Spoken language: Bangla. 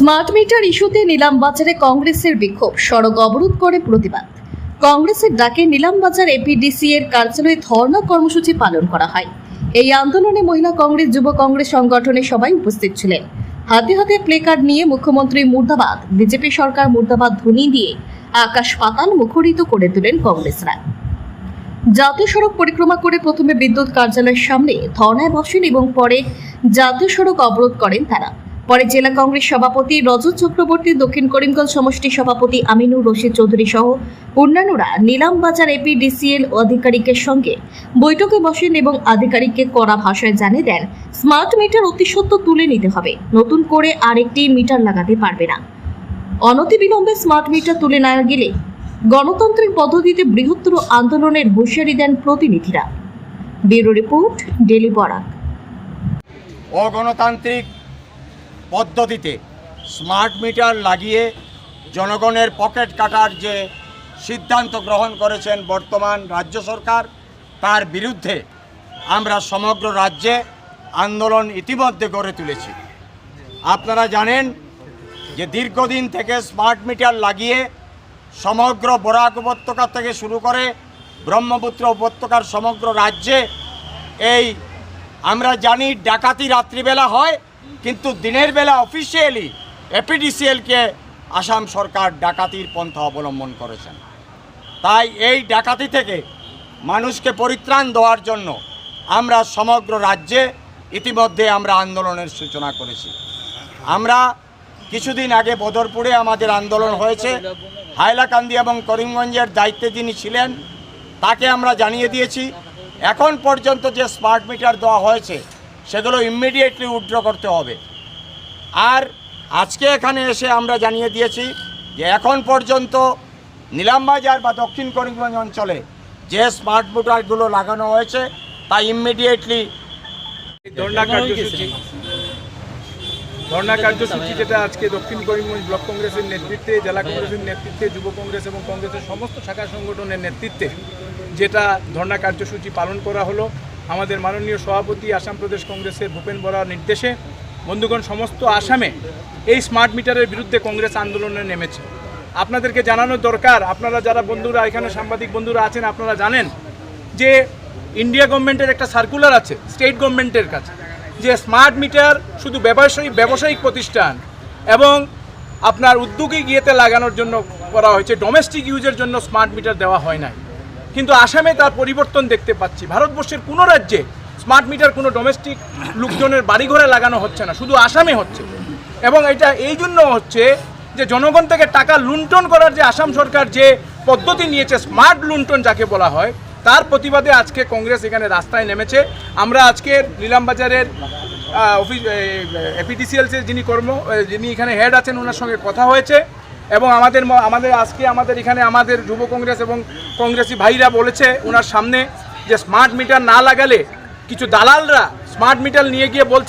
স্মার্ট মিটার ইস্যুতে নিলাম বাজারে কংগ্রেসের বিক্ষোভ। সড়ক অবরোধ করে প্রতিবাদ। কংগ্রেসের ডাকে নিলাম বাজার এপিডিসি এর কার্যালয়ে ধর্ণা কর্মসূচি পালন করা হয়। এই আন্দোলনে মহিলা কংগ্রেস, যুব কংগ্রেস সংগঠনের সবাই উপস্থিত ছিলেন। হাতে হাতে প্লে কার্ড নিয়ে মুখ্যমন্ত্রী মুর্দাবাদ, বিজেপি সরকার মুর্দাবাদ ধ্বনি দিয়ে আকাশ পাতাল মুখরিত করে তোলেন কংগ্রেসরা। জাতীয় সড়ক পরিক্রমা করে প্রথমে বিদ্যুৎ কার্যালয়ের সামনে ধর্নায় বসেন এবং পরে জাতীয় সড়ক অবরোধ করেন তারা। পরে জেলা কংগ্রেস সভাপতি রজত চক্রবর্তী, দক্ষিণ করিমগঞ্জ সমষ্টি সভাপতি আমিনুর রশিদ চৌধুরী সহ অন্যান্যরা নিলাম বাজার এপিডিসিএল আধিকারিকের সঙ্গে বৈঠকে বসেন এবং আধিকারিককে কড়া ভাষায় জানিয়ে দেন, স্মার্ট মিটার অতি সত্ত্ব তুলে নিতে হবে, নতুন করে আরেকটি মিটার লাগাতে পারবে না। অনতিবিলম্বে স্মার্ট মিটার তুলে না গেলে গণতান্ত্রিক পদ্ধতিতে বৃহত্তর আন্দোলনের হুঁশিয়ারি দেন প্রতিনিধিরা। Bureau report, daily Barak. অগণতান্ত্রিক পদ্ধতিতে স্মার্ট মিটার লাগিয়ে জনগণের পকেট কাটার যে সিদ্ধান্ত গ্রহণ করেছেন বর্তমান রাজ্য সরকার, তার বিরুদ্ধে আমরা সমগ্র রাজ্যে আন্দোলন ইতিমধ্যে গড়ে তুলেছি। আপনারা জানেন যে দীর্ঘদিন থেকে স্মার্ট মিটার লাগিয়ে সমগ্র বরাক উপত্যকা থেকে শুরু করে ব্রহ্মপুত্র উপত্যকার সমগ্র রাজ্যে এই আমরা জানি ডাকাতি রাত্রিবেলা হয় কিন্তু দিনের বেলা অফিসিয়ালি এপিডিসিএলকে আসাম সরকার ডাকাতির পন্থা অবলম্বন করেছেন। তাই এই ডাকাতি থেকে মানুষকে পরিত্রাণ দেওয়ার জন্য আমরা সমগ্র রাজ্যে ইতিমধ্যে আমরা আন্দোলনের সূচনা করেছি। আমরা কিছুদিন আগে বদরপুরে আমাদের আন্দোলন হয়েছে। হাইলাকান্দি এবং করিমগঞ্জের দায়িত্বে যিনি ছিলেন, তাকে আমরা জানিয়ে দিয়েছি। এখন পর্যন্ত যে স্মার্ট মিটার দেওয়া হয়েছে সেগুলো ইমিডিয়েটলি উইথড্র করতে হবে। আর আজকে এখানে এসে আমরা জানিয়ে দিয়েছি যে এখন পর্যন্ত নীলামবাজার বা দক্ষিণ করিমগঞ্জ অঞ্চলে যে স্মার্ট মিটারগুলো লাগানো হয়েছে, তা ইমিডিয়েটলি ধর্ণা ধর্ণা কার্যসূচি যেটা আজকে দক্ষিণ করিমগঞ্জ ব্লক কংগ্রেসের নেতৃত্বে, জেলা কংগ্রেসের নেতৃত্বে, যুব কংগ্রেস এবং কংগ্রেসের সমস্ত শাখা সংগঠনের নেতৃত্বে যেটা ধর্ণা কার্যসূচি পালন করা হলো। আমাদের মাননীয় সভাপতি আসাম প্রদেশ কংগ্রেসের ভূপেন বরার নির্দেশে বন্ধুগণ, সমস্ত আসামে এই স্মার্ট মিটারের বিরুদ্ধে কংগ্রেস আন্দোলনে নেমেছে। আপনাদেরকে জানানো দরকার, আপনারা যারা বন্ধুরা, এখানে সাংবাদিক বন্ধুরা আছেন, আপনারা জানেন যে ইন্ডিয়া গভর্নমেন্টের একটা সার্কুলার আছে স্টেট গভর্নমেন্টের কাছে, যে স্মার্ট মিটার শুধু ব্যবসায়িক ব্যবসায়িক প্রতিষ্ঠান এবং আপনার উদ্যোগী গিয়েতে লাগানোর জন্য করা হয়েছে ডোমেস্টিক ইউজের জন্য স্মার্ট মিটার দেওয়া হয় নাই। কিন্তু আসামে তার পরিবর্তন দেখতে পাচ্ছি ভারতবর্ষের কোনো রাজ্যে স্মার্ট মিটার কোনো ডোমেস্টিক লোকজনের বাড়িঘরে লাগানো হচ্ছে না শুধু আসামে হচ্ছে এবং এটা এই জন্য হচ্ছে যে জনগণ থেকে টাকা লুণ্ঠন করার যে আসাম সরকার যে পদ্ধতি নিয়েছে স্মার্ট লুণ্ঠন যাকে বলা হয় তার প্রতিবাদে আজকে কংগ্রেস এখানে রাস্তায় নেমেছে আমরা আজকে নিলামবাজারের অফিস এপিডিসিএলসের যিনি কর্ম যিনি এখানে হেড আছেন ওনার সঙ্গে কথা হয়েছে এবং আমাদের আমাদের আজকে আমাদের এখানে আমাদের যুব কংগ্রেস এবং কংগ্রেসি ভাইরা বলেছে ওনার সামনে যে স্মার্ট মিটার না লাগালে কিছু দালালরা স্মার্ট মিটার নিয়ে গিয়ে বলছে